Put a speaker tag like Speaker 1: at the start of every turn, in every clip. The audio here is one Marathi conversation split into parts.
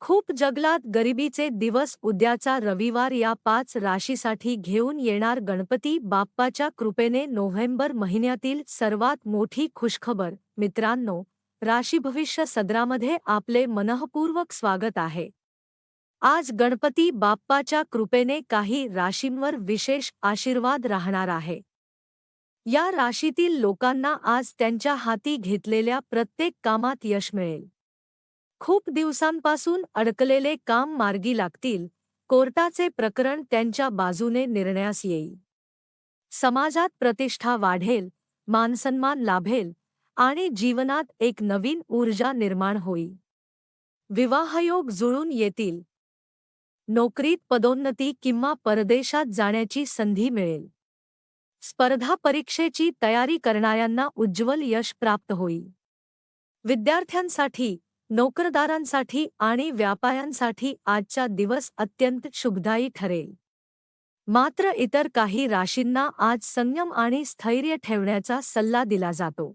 Speaker 1: खूप जगलात गरिबीचे दिवस उद्याचा रविवार या पाच राशीसाठी घेऊन येणार गणपती बाप्पाच्या कृपेने नोव्हेंबर महिन्यातील सर्वात मोठी खुशखबर. मित्रांनो राशी भविष्य सदरामध्ये आपले मनःपूर्वक स्वागत आहे. आज गणपती बाप्पाच्या कृपेने काही राशींवर विशेष आशीर्वाद राहणार आहे. या राशीतील लोकांना आज त्यांच्या हाती घेतलेल्या प्रत्येक कामात यश मिळेल. खूप दिवसांपासून अडकलेले काम मार्गी लागतील कोर्टाचे प्रकरण त्यांच्या बाजूने निर्णयास येईल. समाजात प्रतिष्ठा वाढेल मानसन्मान लाभेल आणि जीवनात एक नवीन ऊर्जा निर्माण होईल. विवाहयोग जुळून येतील. नोकरीत पदोन्नती किंवा परदेशात जाण्याची संधी मिळेल. स्पर्धा परीक्षेची तयारी करणाऱ्यांना उज्ज्वल यश प्राप्त होईल. विद्यार्थ्यांसाठी नोकरदारांसाठी आणि व्यापाऱ्यांसाठी आजचा दिवस अत्यंत शुभदायी ठरेल. मात्र इतर काही राशींना आज संयम आणि स्थैर्य ठेवण्याचा सल्ला दिला जातो.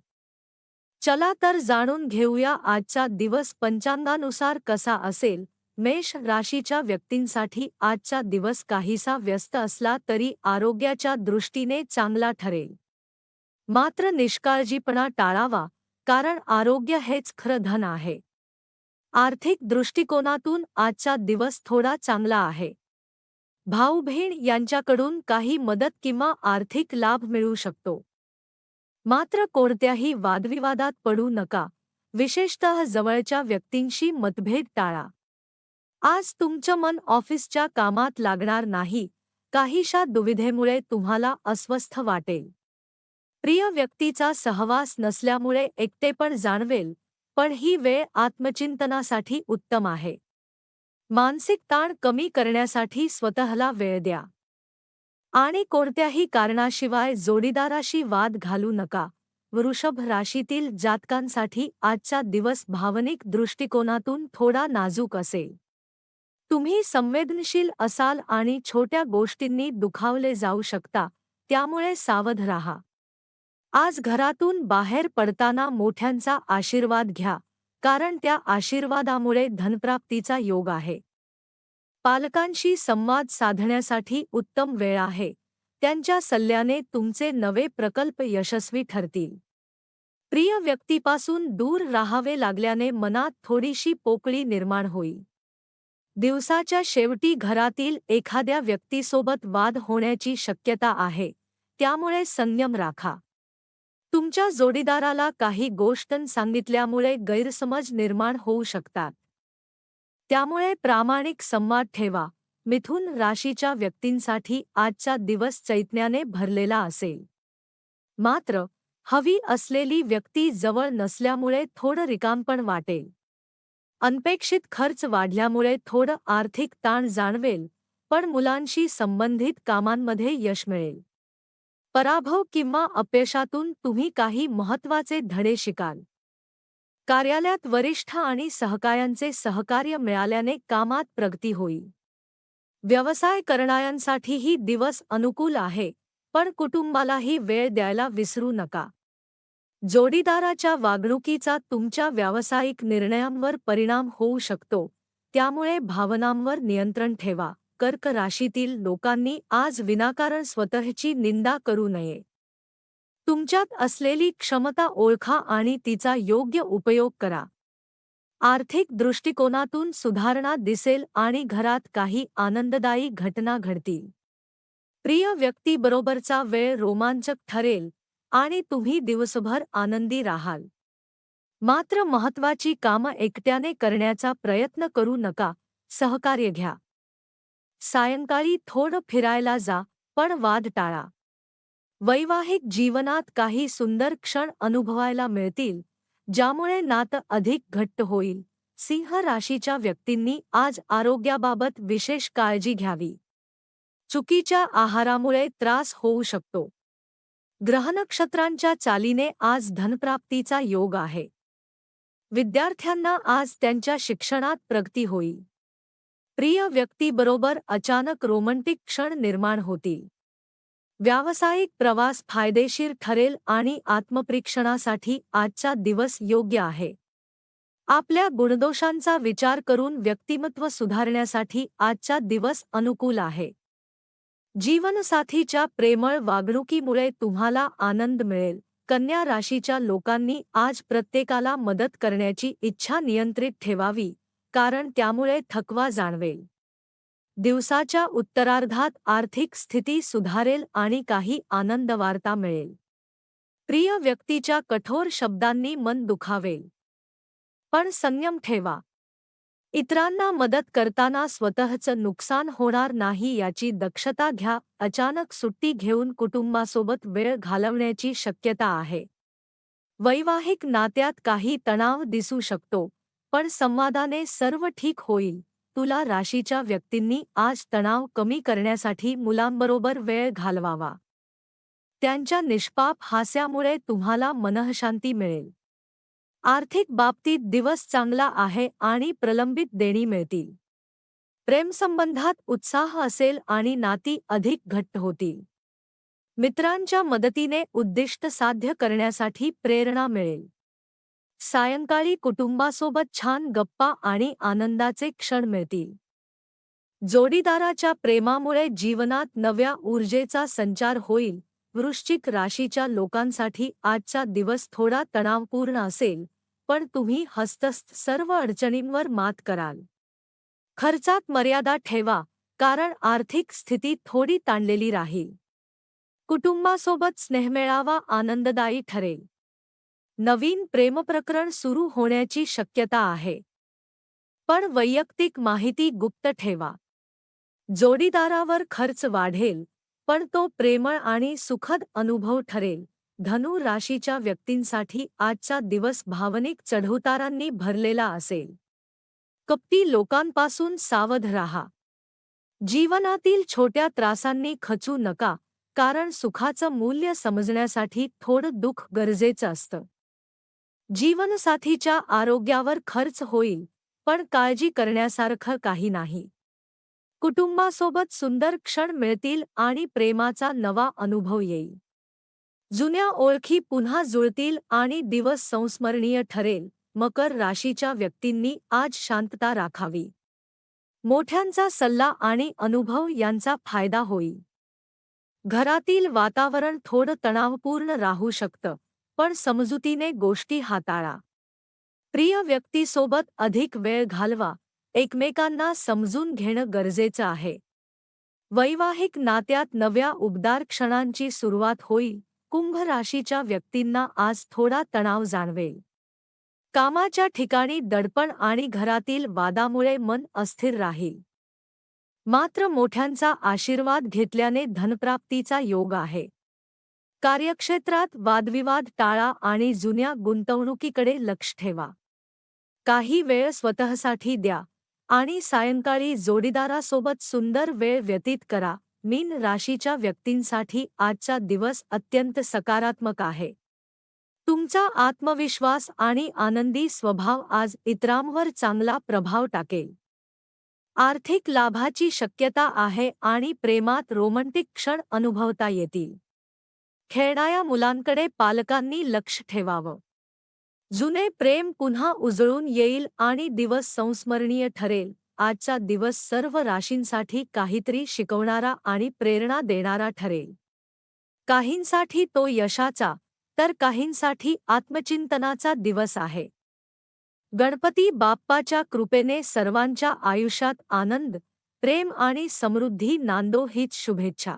Speaker 1: चला तर जाणून घेऊया आजचा दिवस पंचांगानुसार कसा असेल. मेष राशीच्या व्यक्तींसाठी आजचा दिवस काहीसा व्यस्त असला तरी आरोग्याच्या दृष्टीने चांगला ठरेल. मात्र निष्काळजीपणा टाळावा कारण आरोग्य हेच खरं धन आहे. आर्थिक दृष्टिकोनातून आजचा दिवस थोडा चांगला आहे. भाऊ बहीण यांच्याकडून काही मदत किंवा आर्थिक लाभ मिळू शकतो. मात्र कोणत्याही वादविवादात पडू नका. विशेषतः जवळच्या व्यक्तींशी मतभेद टाळा. आज तुमचं मन ऑफिसच्या कामात लागणार नाही. काहीशा दुविधेमुळे तुम्हाला अस्वस्थ वाटेल. प्रिय व्यक्तीचा सहवास नसल्यामुळे एकटेपण जाणवेल. पण ही वेळ आत्मचिंतनासाठी उत्तम आहे. मानसिक ताण कमी करण्यासाठी स्वतःला वेळ द्या. आणि कोणत्याही कारणाशिवाय जोडीदाराशी वाद घालू नका. वृषभ राशीतील जातकांसाठी आजचा दिवस भावनिक दृष्टिकोनातून थोडा नाजूक असेल. तुम्ही संवेदनशील असाल आणि छोट्या गोष्टींनी दुखावले जाऊ शकता त्यामुळे सावध राहा. आज घरातून बाहेर पडताना मोठ्यांचा आशीर्वाद घ्या कारण त्या आशीर्वादामुळे धनप्राप्तीचा योग आहे. पालकांशी संवाद साधण्यासाठी उत्तम वेळ आहे. त्यांच्या सल्ल्याने तुमचे नवे प्रकल्प यशस्वी ठरतील. प्रिय व्यक्तीपासून दूर राहावे लागल्याने मनात थोडीशी पोकळी निर्माण होईल. दिवसाच्या शेवटी घरातील एखाद्या व्यक्तीसोबत वाद होण्याची शक्यता आहे त्यामुळे संयम राखा. तुमच्या जोडीदाराला काही गोष्ट सांगितल्यामुळे गैरसमज निर्माण होऊ शकतात. त्यामुळे प्रामाणिक संवाद ठेवा. मिथुन राशीच्या व्यक्तींसाठी आजचा दिवस चैतन्याने भरलेला असेल. मात्र हवी असलेली व्यक्ती जवळ नसल्यामुळे थोडं रिकामपण वाटेल. अनपेक्षित खर्च वाढल्यामुळे थोडं आर्थिक ताण जाणवेल पण मुलांशी संबंधित कामांमध्ये यश मिळेल. पराभव किंवा अपयशातून तुम्ही काही महत्त्वाचे धडे शिकाल. कार्यालयात वरिष्ठ आणि सहकायांचे सहकार्य मिळाल्याने कामात प्रगती होईल. व्यवसाय करणाऱ्यांसाठीही दिवस अनुकूल आहे पण कुटुंबालाही वेळ द्यायला विसरू नका. जोडीदाराच्या वागणुकीचा तुमच्या व्यावसायिक निर्णयांवर परिणाम होऊ शकतो त्यामुळे भावनांवर नियंत्रण ठेवा. कर्क राशीतील लोकांनी आज विनाकारण स्वतःची निंदा करू नये. तुमच्यात असलेली क्षमता ओळखा आणि तिचा योग्य उपयोग करा. आर्थिक दृष्टिकोनातून सुधारणा दिसेल आणि घरात काही आनंददायी घटना घडतील. प्रिय व्यक्तीबरोबरचा वेळ रोमांचक ठरेल आणि तुम्ही दिवसभर आनंदी राहाल. मात्र महत्वाची कामं एकट्याने करण्याचा प्रयत्न करू नका सहकार्य घ्या. सायंकाळी थोडं फिरायला जा पण वाद टाळा. वैवाहिक जीवनात काही सुंदर क्षण अनुभवायला मिळतील ज्यामुळे नातं अधिक घट्ट होईल. सिंह राशीच्या व्यक्तींनी आज आरोग्याबाबत विशेष काळजी घ्यावी. चुकीच्या आहारामुळे त्रास होऊ शकतो. ग्रहनक्षत्रांच्या चालीने आज धनप्राप्तीचा योग आहे. विद्यार्थ्यांना आज त्यांच्या शिक्षणात प्रगती होईल. प्रिय व्यक्तीबरोबर अचानक रोमँटिक क्षण निर्माण होतील. व्यावसायिक प्रवास फायदेशीर ठरेल आणि आत्मपरीक्षणासाठी आजचा दिवस योग्य आहे. आपल्या गुणदोषांचा विचार करून व्यक्तिमत्व सुधारण्यासाठी आजचा दिवस अनुकूल आहे. जीवनसाथीच्या प्रेमळ वागणुकीमुळे तुम्हाला आनंद मिळेल. कन्या राशीच्या लोकांनी आज प्रत्येकाला मदत करण्याची इच्छा नियंत्रित ठेवावी. कारण त्यामुळे थकवा जाणवेल. दिवसाच्या उत्तरार्धात आर्थिक स्थिती सुधारेल आणि काही आनंदवार्ता मिळेल. प्रिय व्यक्तीच्या कठोर शब्दांनी मन दुखावेल. पण संयम ठेवा. इतरांना मदत करताना स्वतःचं नुकसान होणार नाही याची दक्षता घ्या. अचानक सुट्टी घेऊन कुटुंबासोबत वेळ घालवण्याची शक्यता आहे. वैवाहिक नात्यात काही तणाव दिसू शकतो. पण संवादाने सर्व ठीक होईल. तुला राशीच्या व्यक्तींनी आज तणाव कमी करण्यासाठी मुलांबरोबर वेळ घालवावा. त्यांच्या निष्पाप हास्यामुळे तुम्हाला मनःशांती मिळेल. आर्थिक बाबतीत दिवस चांगला आहे आणि प्रलंबित देणी मिळतील. प्रेमसंबंधात उत्साह असेल आणि नाती अधिक घट्ट होतील. मित्रांच्या मदतीने उद्दिष्ट साध्य करण्यासाठी प्रेरणा मिळेल. सायंकाळी कुटुंबासोबत छान गप्पा आणि आनंदाचे क्षण मिळतील. जोडीदाराच्या प्रेमामुळे जीवनात नव्या ऊर्जेचा संचार होईल. वृश्चिक राशीच्या लोकांसाठी आजचा दिवस थोडा तणावपूर्ण असेल पण तुम्ही हस्तस्थ सर्व अडचणींवर मात कराल. खर्चात मर्यादा ठेवा कारण आर्थिक स्थिती थोडी ताणलेली राहील. कुटुंबासोबत स्नेहमेळावा आनंददायी ठरेल. नवीन प्रेमप्रकरण सुरू होण्याची शक्यता आहे. पण वैयक्तिक माहिती गुप्त ठेवा. जोडीदारावर खर्च वाढेल पण तो प्रेमळ आणि सुखद अनुभव ठरेल. धनु राशीच्या व्यक्तींसाठी आजचा दिवस भावनिक चढउतारांनी भरलेला असेल. कप्टी लोकांपासून सावध राहा. जीवनातील छोट्या त्रासांनी खचू नका कारण सुखाचं मूल्य समजण्यासाठी थोडं दुःख गरजेचं असतं. जीवनसाथीच्या आरोग्यावर खर्च होईल पण काळजी करण्यासारखं काही नाही. कुटुंबासोबत सुंदर क्षण मिळतील आणि प्रेमाचा नवा अनुभव येईल. जुन्या ओळखी पुन्हा जुळतील आणि दिवस संस्मरणीय ठरेल मकर राशीच्या व्यक्तींनी आज शांतता राखावी. मोठ्यांचा सल्ला आणि अनुभव यांचा फायदा होईल. घरातील वातावरण थोडं तणावपूर्ण राहू शकतं. पण समजुतीने गोष्टी हाताळा. प्रिय व्यक्तीसोबत अधिक वेळ घालवा. एकमेकांना समजून घेणं गरजेचं आहे. वैवाहिक नात्यात नव्या उबदार क्षणांची सुरुवात होईल. कुंभ राशीच्या व्यक्तींना आज थोडा तणाव जाणवेल. कामाच्या ठिकाणी दडपण आणि घरातील वादामुळे मन अस्थिर राहील. मात्र मोठ्यांचा आशीर्वाद घेतल्याने धनप्राप्तीचा योग आहे. कार्यक्षेत्रात वादविवाद टाळा आणि जुन्या गुंतवणुकीकडे लक्ष ठेवा. काही वेळ स्वतःसाठी द्या आणि सायंकाळी जोडीदारासोबत सुंदर वेळ व्यतीत करा. मीन राशीच्या व्यक्तींसाठी आजचा दिवस अत्यंत सकारात्मक आहे. तुमचा आत्मविश्वास आणि आनंदी स्वभाव आज इतरांवर चांगला प्रभाव टाकेल. आर्थिक लाभाची शक्यता आहे आणि प्रेमात रोमँटिक क्षण अनुभवता येतील. खेळणाऱ्या मुलांकडे पालकांनी लक्ष ठेवावं. जुने प्रेम पुन्हा उजळून येईल आणि दिवस संस्मरणीय ठरेल. आजचा दिवस सर्व राशींसाठी काहीतरी शिकवणारा आणि प्रेरणा देणारा ठरेल. काहींसाठी तो यशाचा तर काहींसाठी आत्मचिंतनाचा दिवस आहे. गणपती बाप्पाच्या कृपेने सर्वांच्या आयुष्यात आनंद प्रेम आणि समृद्धी नांदो हीच शुभेच्छा.